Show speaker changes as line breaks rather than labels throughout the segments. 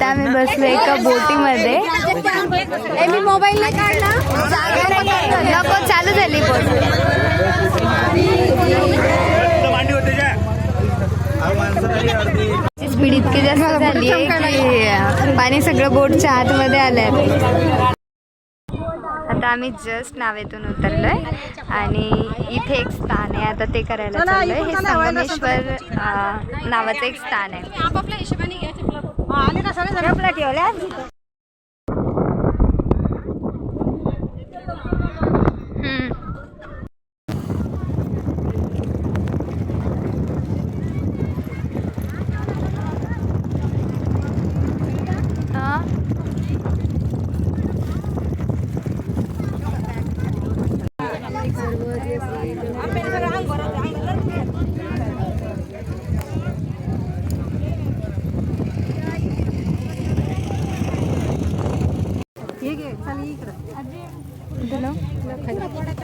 मध्ये
ए, मी मोबाईल नाही काढला.
नको चालू झाली बोट. स्पीड इतकी जास्त झाली की पाणी सगळं बोटच्या आतमध्ये आलंय. आता आम्ही जस्ट नावेतून उतरलोय आणि इथे एक स्थान आहे. आता ते करायला चाललोय. हे संगमेश्वर नावाचं एक स्थान आहे.
आले का सगळे सगळे ठेवल्या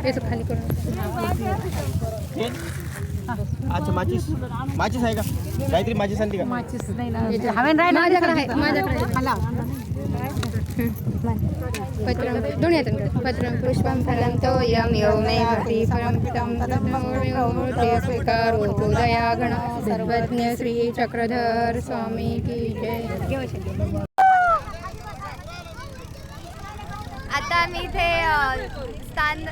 याचं खाली करून
अच्छा माचीस. माचीस आहे का? काहीतरी माचीस आणली का?
माचीस नाही ना. हवेन राहील माझ्याकडे आहे माझ्याकडे खाला
पत्रं. दोन्ही पत्रं पुष्पं फलं तोयं यो मे भक्ति परं पितं तन्मूर्ते स्वीकारो पूजया गण सर्वज्ञ श्री चक्रधर स्वामी की जय आता आम्ही इथे स्थान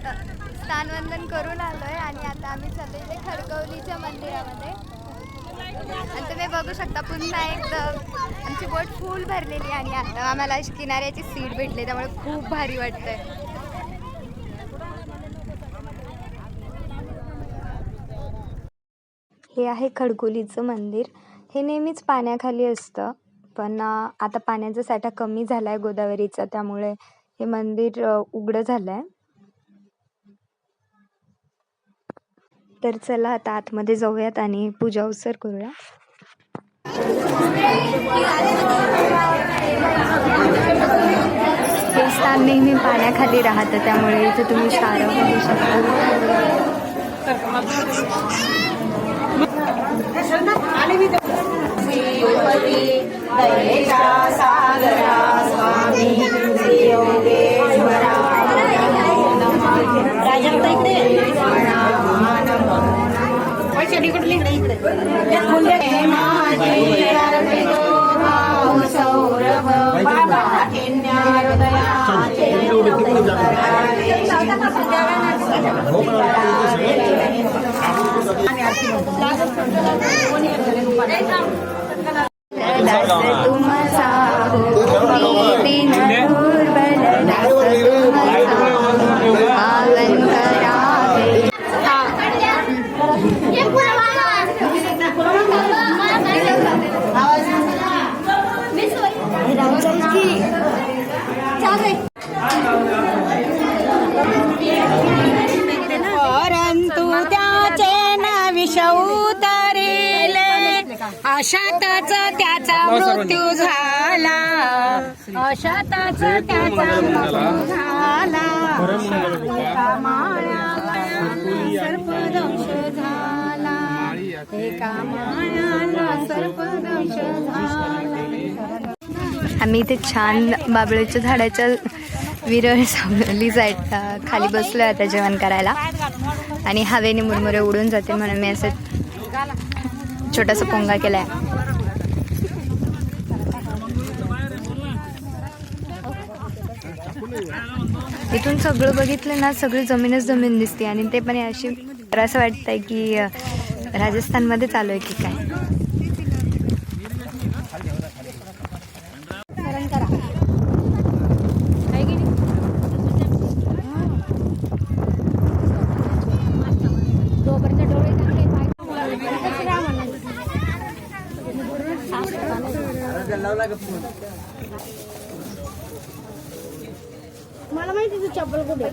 स्थानवंदन करून आलोय आणि आता आम्ही चाललो इथे खडकवलीच्या मंदिरामध्ये. आणि तुम्ही बघू शकता पुन्हा एकदम आमची बोट फुल भरलेली आणि आता आम्हाला अशी किनाऱ्याची सीट भेटली त्यामुळे खूप भारी वाटतंय. हे आहे खडकोलीचं मंदिर. हे नेहमीच पाण्याखाली असतं पण आता पाण्याचा साठा कमी झाला आहे गोदावरीचा त्यामुळे हे मंदिर उघडं झालं आहे तर चला आता आतमध्ये जाऊयात आणि पूजा उत्सर करूया. हे स्थान नेहमी पाण्याखाली राहतं त्यामुळे इथे तुम्ही शाळा बघू शकता. दास
परंतु त्याचे न अशातच त्याचा मृत्यू झाला. अशातच त्याचा मृत्यू झाला. सर्पदंश झाला. एका माळ्याला सर्पदंश झाला.
आम्ही इथे छान बाबळ्याच्या झाडाच्या विरळ सावली साईड खाली बसलो आता जेवण करायला. आणि हवेने मुरमुरे उडून जाते म्हणून मी असं छोटासा पोंगा केलाय. इथून सगळं बघितलं ना सगळी जमीनच जमीन दिसते आणि ते पण अशी तर असं वाटतंय की राजस्थानमध्ये चालू आहे की काय
मला माहिती तू चप्पल कुठे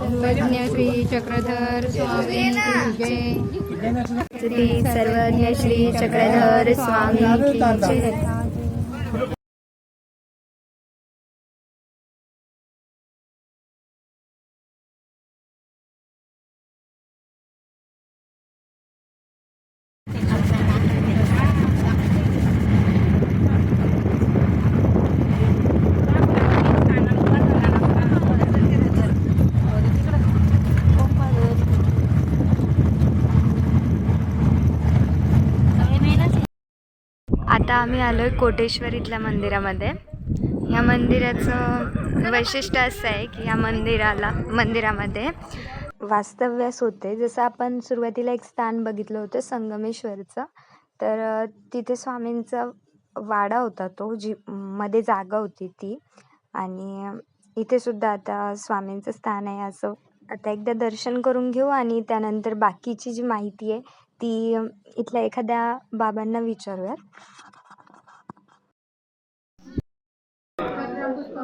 सर्वज्ञ श्री चक्रधर स्वामी की जय. श्री सर्वज्ञ श्री चक्रधर स्वामी की जय आता आम्ही आलो आहे कोटेश्वर इथल्या मंदिरामध्ये. ह्या मंदिराचं वैशिष्ट्य असं आहे की या मंदिराला मंदिरामध्ये वास्तव्यास होते जसं आपण सुरुवातीला एक स्थान बघितलं होतं संगमेश्वरचं तर तिथे स्वामींचा वाडा होता तो जी मध्ये जागा होती ती. आणि इथे सुद्धा आता स्वामींचं स्थान आहे असं. आता एकदा दर्शन करून घेऊ आणि त्यानंतर बाकीची जी माहिती आहे ती इथल्या एखाद्या बाबांना विचारूयात.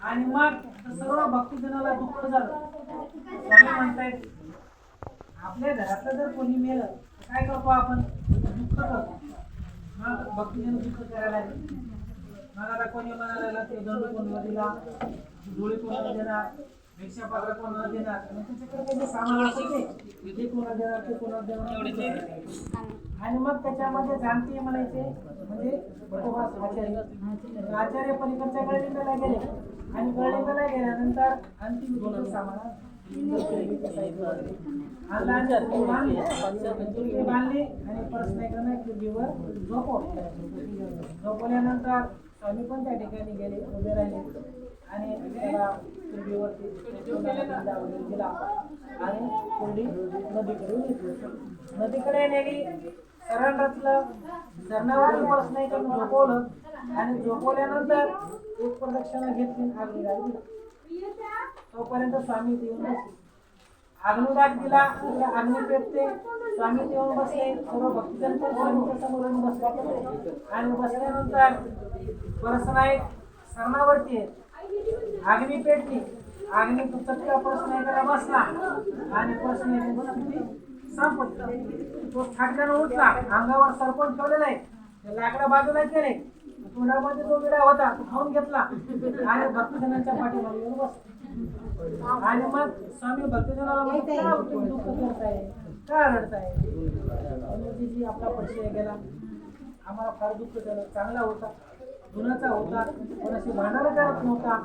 आणि मग सर्व भक्तजनाला दुःख झालं स्वामी म्हणतायत आपल्या घरातलं जर कोणी मेलं काय करतो आपण दुःख करतो मग भक्तजन दुःख करायला मनाला मग आता कोणी म्हणाला ते दंड कोणाला दिला डोळे कोणाला देणार भिक्षापात्र कोणाला देणार? मग त्याच्याकडे काही जे सामान असेल ते ते कोणाला देणार ते कोणाला देणार? आणि मग त्याच्यामध्ये जाणते म्हणायचे म्हणजे आचार्य आचार्य पलीकडच्या गळलिंगाला गेले. आणि गळलिंगाला गेल्यानंतर अंतिम दोन सामान बांधले. आणि परत नाही झोपवलं. झोपवल्यानंतर स्वामी पण त्या ठिकाणी गेले उभे राहिले. आणि त्याला दिला आणि कोंडी नदीकडे नेली. नदीकडे नेली. शरण रचलं धरणावरून बस नाही करून झोपवलं. आणि झोपवल्यानंतर एक प्रदक्षिणा घेतली अग्नी दिला. तोपर्यंत स्वामी देऊन बसले. अग्निदाग दिला अग्नी पेटते. स्वामी देऊन बसले. सर्व भक्तजन पण स्वामीच्या समोर बसल्या आणि बसल्यानंतर परसनाईक सरणावरती अग्नी पेटली अग्नी चटका प्रश्न नाईकाला बसला. आणि प्रश्न नाईकाची संपली तो थाटल्यानं उठला. अंगावर सरपण ठेवलेला आहे. ते लाकडं बाजूला केले. तोंडामध्ये जो विडा होता तो खाऊन घेतला. आणि भक्तजनांच्या पाठीमागे येऊन बसला. आणि मग स्वामी भक्तजनाला "का हो तुम्ही दुःख करताय? का रडताय? जी आपला परिचय गेला. आम्हाला फार दुःख झालं. चांगला होता. गुणाचा होता कोणाशी भांडारा करत नव्हता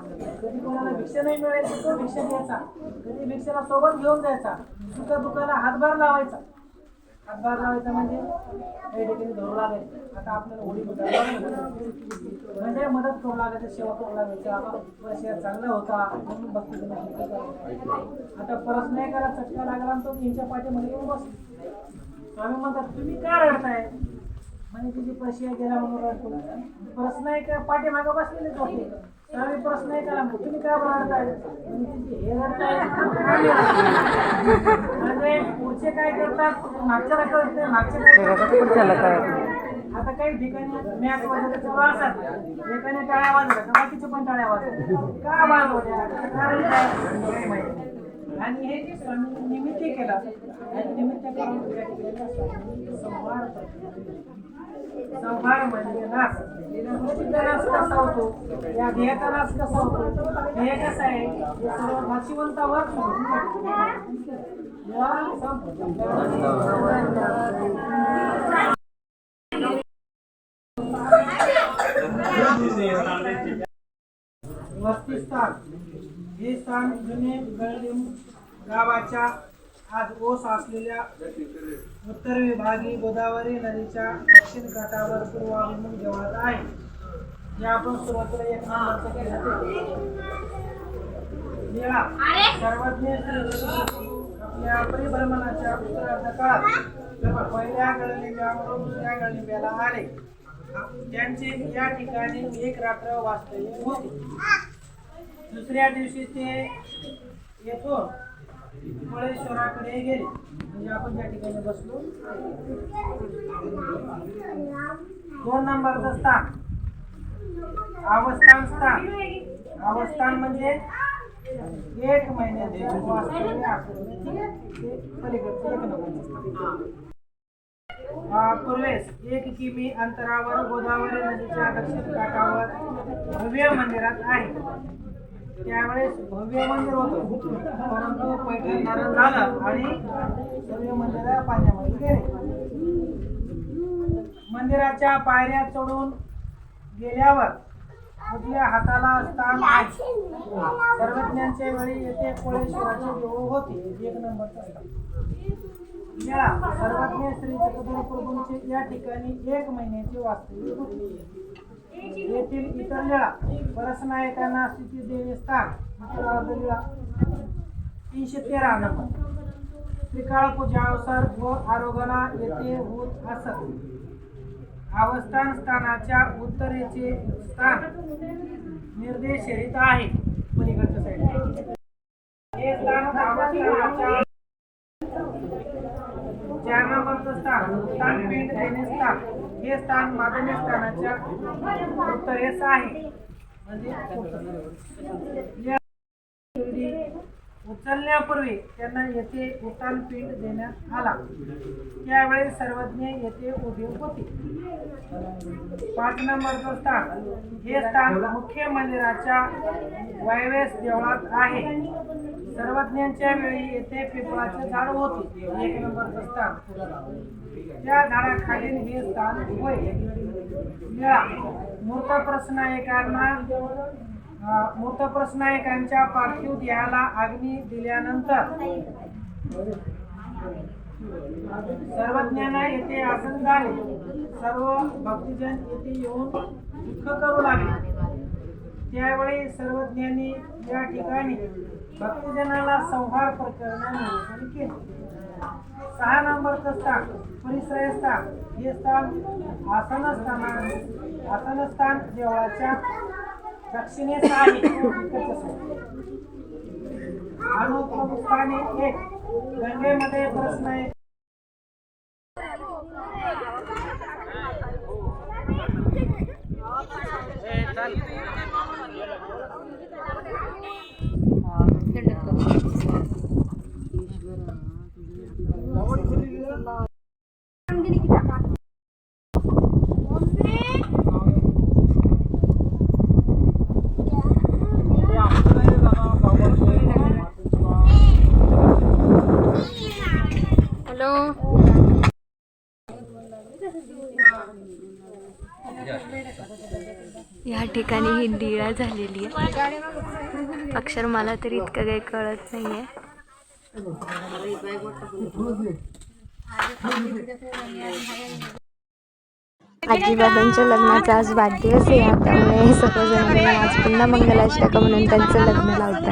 कधी कोणाला भिक्षा नाही मिळायची तो भिक्षा घ्यायचा. कधी भिक्षेला सोबत घेऊन जायचा सुखा दुखाला हातभार लावायचा. हातभार लावायचा म्हणजे काही ठिकाणी धरू लागायचं आता आपल्याला होळी म्हणजे मदत करू लागायचं सेवा करू लागायचा. पैसे चांगला होता म्हणून बघतो आता परत नाही करा चटका लागला तो यांच्या पाठीमध्ये येऊन बस स्वामी म्हणतात तुम्ही का रडताय? म्हणजे तुझी प्रश्न गेला म्हणून प्रश्न आहे का? पाठीमागं बसलेलेच होते प्रश्न आहे का तुम्ही का बरं रडताय हे रडताय. म्हणजे पुढचे काय करतात? मागच्याला कळत नाही मागच्या काय आता काही ठिकाणी मॅच वाजवण्याचं वाजतात ठिकाणी टाळ्या वाजवतात. तर बाकीचे पण टाळ्या वाजवतात. का वाजवत्या त्याचं कारण काय? माहिती. आणि हे जे स्वामी निमित्त केला आणि निमित्त करून त्या ठिकाणी म्हणजे नाश वृत्तीचा नाश कसा होतो या ध्येयाचा नाश कसा होतो ध्येय कसं आहे हे सर्व भाषिवंतावर वस्तीस्थान. हे स्थान जुने गळलिम गावाच्या आज ओस असलेल्या उत्तर विभागी गोदावरी नदीच्या दक्षिण काठावर पूर्वाभिमुख जवळच आहे जे आपण सुरुवातीला एक नंबरचं केलं निळा सर्वज्ञ आपल्या परिभ्रमणाच्या उत्तरार्ध काळात पहिल्या गळलिंब्यावरून दुसऱ्या गळलिंब्याला आले. त्यांचे या ठिकाणी एक रात्र वास्तव्य होते. दुसऱ्या दिवशी ते येथून फळेश्वराकडे गेले. म्हणजे आपण ज्या ठिकाणी बसलो दोन नंबरचं स्थान. अवस्थान स्थान. अवस्थान म्हणजे एक महिन्याचे वास्तव्य पलीकडचं एक पूर्वेस एक किमी अंतरावर गोदावरी नदीच्या दक्षिण काठावर भव्य मंदिरात आहे. त्यावेळेस भव्य मंदिर होतं. परंतु पैठण नारळ झाला आणि भव्य मंदिरा पाण्यामध्ये गेले. मंदिराच्या पायऱ्या चढून गेल्यावर आपल्या हाताला स्थान सर्वज्ञांच्या वेळी येथे कोळेश्वराचे देऊळ होती. एक नंबरचा मेळा सर्वज्ञ श्री चक्रधर प्रभूंचे या ठिकाणी एक महिन्याचे वास्तव्य होते. येथील इतर लीळा परसनायकांना स्थिती देणे स्थान तीनशे तेरा नंबर. त्रिकाळ पूजानुसार व आरोगणा येथे होत असत. अवस्थान स्थानाच्या उत्तरेचे स्थान निर्देशित आहे. पलीकडच्या साईड हे स्थान अवस्थानाच्या चार नंबरचं स्थान देणे स्थान हे स्थान माध्यमिक स्थानाच्या उत्तरेस आहे. म्हणजे उचलण्यापूर्वी त्यांना येथे उतान देण्यात आला. त्यावेळी सर्वज्ञ येथे उभे होते. पाच नंबरचं स्थान हे स्थान मुख्य मंदिराच्या वायवेस देवळात आहे. सर्वज्ञांच्या वेळी येथे पिंपळाचे झाड होते एक नंबरचं स्थान. त्या झाडाखालील हे स्थान होय मूर्त प्रश्नायकांना मूर्त प्रश्नायकांच्या पार्थिव देहाला अग्नी दिल्यानंतर सर्वज्ञांना येथे आसन झाले. सर्व भक्तजन येथे येऊन दुःख करू लागले. त्यावेळी सर्वज्ञांनी या ठिकाणी भक्तजनाला संहार प्रकरणाने निवेदन केले. सहा नंबरचं स्थान परिसय स्थान हे स्थान आसनस्थाना आसनस्थान देवळाच्या दक्षिणेस आहे. इकडच्या स्थाने एक गंगेमध्ये प्रश्न आहे.
हॅलो. या ठिकाणी ही डिळा झालेली आहे. अक्षर मला तरी इतकं काही कळत नाहीये. आजीबाबांच्या लग्नाचा आज वाढदिवस आहे त्यामुळे सर्वजण आज पुन्हा मंगलाष्टका म्हणून त्यांचं लग्न लावतात.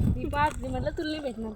म्हटलं तुला नाही भेटणार